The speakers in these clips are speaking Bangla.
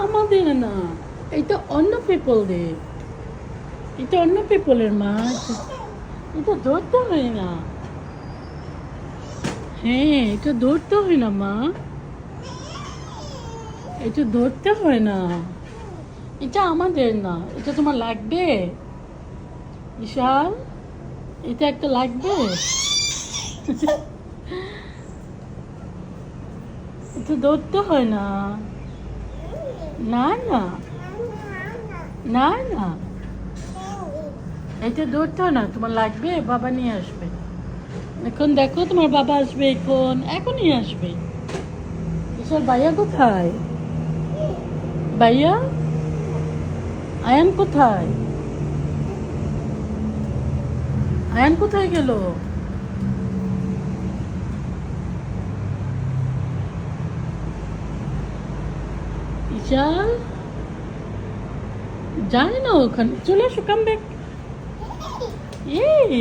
আমাদের না। এটা অন্য পিপলদের এটা অন্য পিপলের মাছ এটা ধরতে হয় না। হ্যাঁ এটা ধরতে হয় না মা। এটা ধরতে হয় না। এটা আমাদের না। এটা তোমার লাগবে। বিশাল এটা একটা লাগবে। এটা ধরতে হয় না। না না না না এটা হয় না, তোমার লাগবে, বাবা নিয়ে আসবে। এখন দেখো তোমার বাবা আসবে এখন, এখনই আসবে। বিশাল ভাইয়া কোথায়? ভাইয়া, আয়ান কোথায়? আয়ান কোথায় গেল? ইশাল জানি না ওখানে। চলে আসো কাম ব্যাক এই।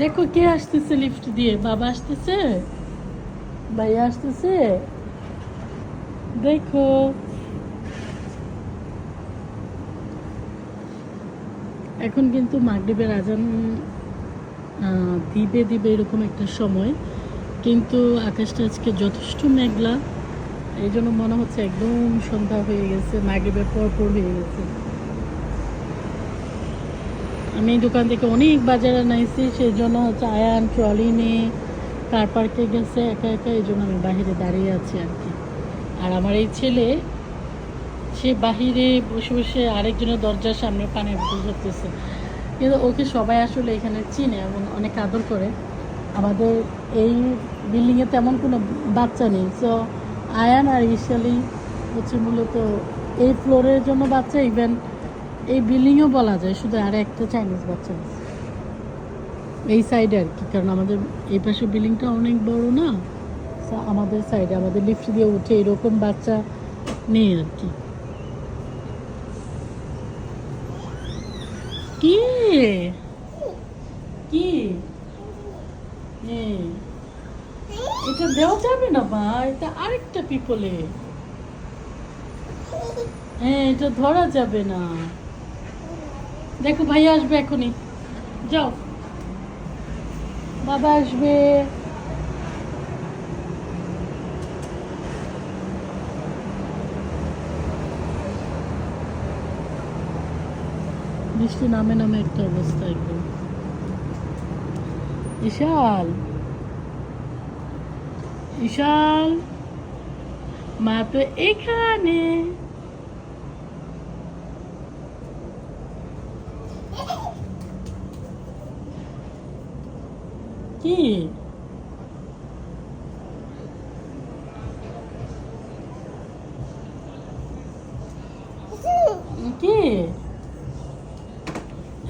দেখো কে আসতেছে লিফট দিয়ে। বাবা আসতেছে? ভাইয়া আসতেছে? দেখো। এখন কিন্তু মাগরিবের আজান দিবে দিবে এরকম একটা সময়। কিন্তু আকাশটা আজকে যথেষ্ট মেঘলা। এই জন্য মনে হচ্ছে একদম সন্ধ্যা হয়ে গেছে, মাগরিবের পর পর হয়ে গেছে। আমি দোকান থেকে অনেক বাজারে আনাইছি সেই জন্য হচ্ছে আয়ান ট্রলি নিয়ে কার পার্কে গেছে, একা একা, এই জন্য আমি বাহিরে দাঁড়িয়ে আছি আর কি। আর আমার এই ছেলে, সে বাহিরে বসে বসে আরেকজনের দরজার সামনে পানির বোতল ধরতেছে। কিন্তু ওকে সবাই আসলে এখানে চিনে এবং অনেক আদর করে। আমাদের এই বিল্ডিংয়ে তেমন কোনো বাচ্চা নেই সো আয়ান আর ইশালি হচ্ছে মূলত এই ফ্লোরের জন্য বাচ্চা ইভেন এই বিল্ডিংও বলা যায়, শুধু আর একটা চাইনিজ বাচ্চা এই সাইডে আর কি, কারণ আমাদের এই পাশে বিল্ডিংটা অনেক বড় না আমাদের সাইডে আমাদের লিফট দিয়ে উঠে এরকম বাচ্চা নেই আর কি। কি? কি হ্যাঁ এটা দেওয়া যাবে না মা, এটা আরেকটা পিপলে। হ্যাঁ এটা ধরা যাবে না। দেখো, ভাই আসবে এখনই। যাও। বাবা আসবে। বৃষ্টি নামে নামে একটা অবস্থা একদম। ইশাল ইশাল মা তো এখানে। কি? কি?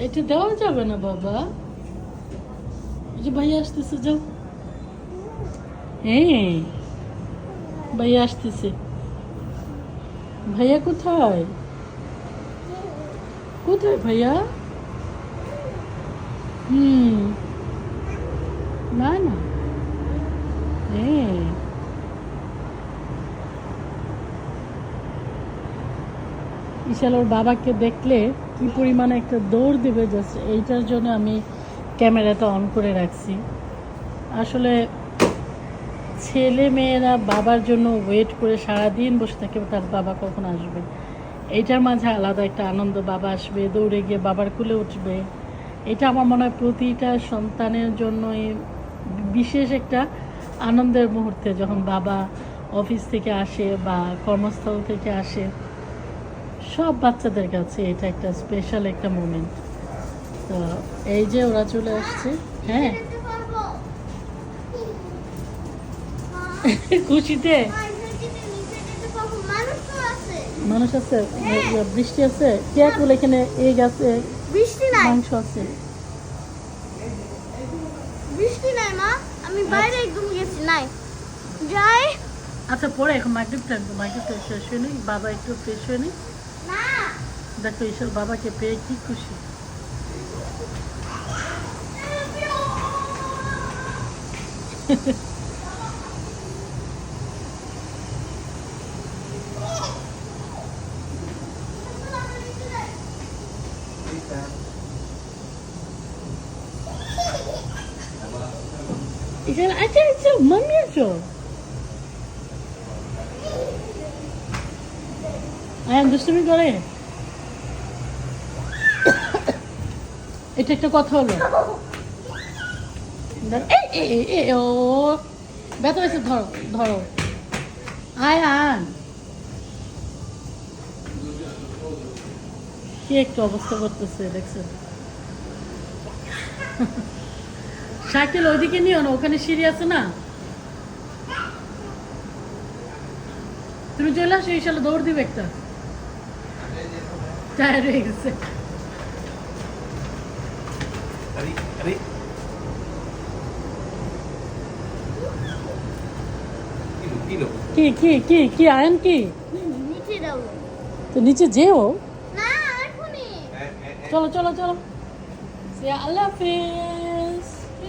এটা দেওয়া যাবে না বাবা? ভাইয়া আসতেছে যাও। হ্যাঁ ভাইয়া আসতেছে। ভাইয়া কোথায়? কোথায় ভাইয়া? হুম। না না। হ্যাঁ ওর বাবাকে দেখলে কি পরিমাণে একটা দৌড় দেবে জাস্ট, এইটার জন্য আমি ক্যামেরাটা অন করে রাখছি। আসলে ছেলে মেয়েরা বাবার জন্য ওয়েট করে সারাদিন বসে থাকে, তার বাবা কখন আসবে? এইটার মাঝে আলাদা একটা আনন্দ, বাবা আসবে, দৌড়ে গিয়ে বাবার কুলে উঠবে। এটা আমার মনে হয় প্রতিটা সন্তানের জন্যই বিশেষ একটা আনন্দের মুহূর্তে, যখন বাবা অফিস থেকে আসে বা কর্মস্থল থেকে আসে। সব বাচ্চাদের কাছে এটা একটা স্পেশাল একটা মোমেন্ট তো এই যে ওরা চলে আসছে হ্যাঁ? খুশিতে? মানুষ আছে বৃষ্টি আছে। কে কুল এখানে এই গাছে বৃষ্টি নাই। মাংস আছে। বৃষ্টি নাই মা। আমি বাইরে একদম গেছি নাই। যাই। আচ্ছা পরে এখন মাগরিব টাইম তো শেষ হয়নি। বাবা একটু ফ্রেশ হয়নি। দেখো ঈশ্বর বাবাকে পেয়ে কি খুশি। এখানে আচ্ছা আচ্ছা মাম্মি আছো আয়ান দুষ্টুমি করে এটা একটা কথা হলো ও ব্যথা হয়েছে ধরো ধরো আয়ান কি একটা অবস্থা করতেছে দেখছেন সাইকেল ওইদিকে নিও না ওখানে সিঁড়ি আছে না। তুমি চলে আসো এই সালে দৌড় দিবে একটা। টায়ার হয়ে গেছে। কি কি কি কি আয়ন কি? তো নিচে যেও। চলো চলো চলো। আল্লাহ হাফেজ।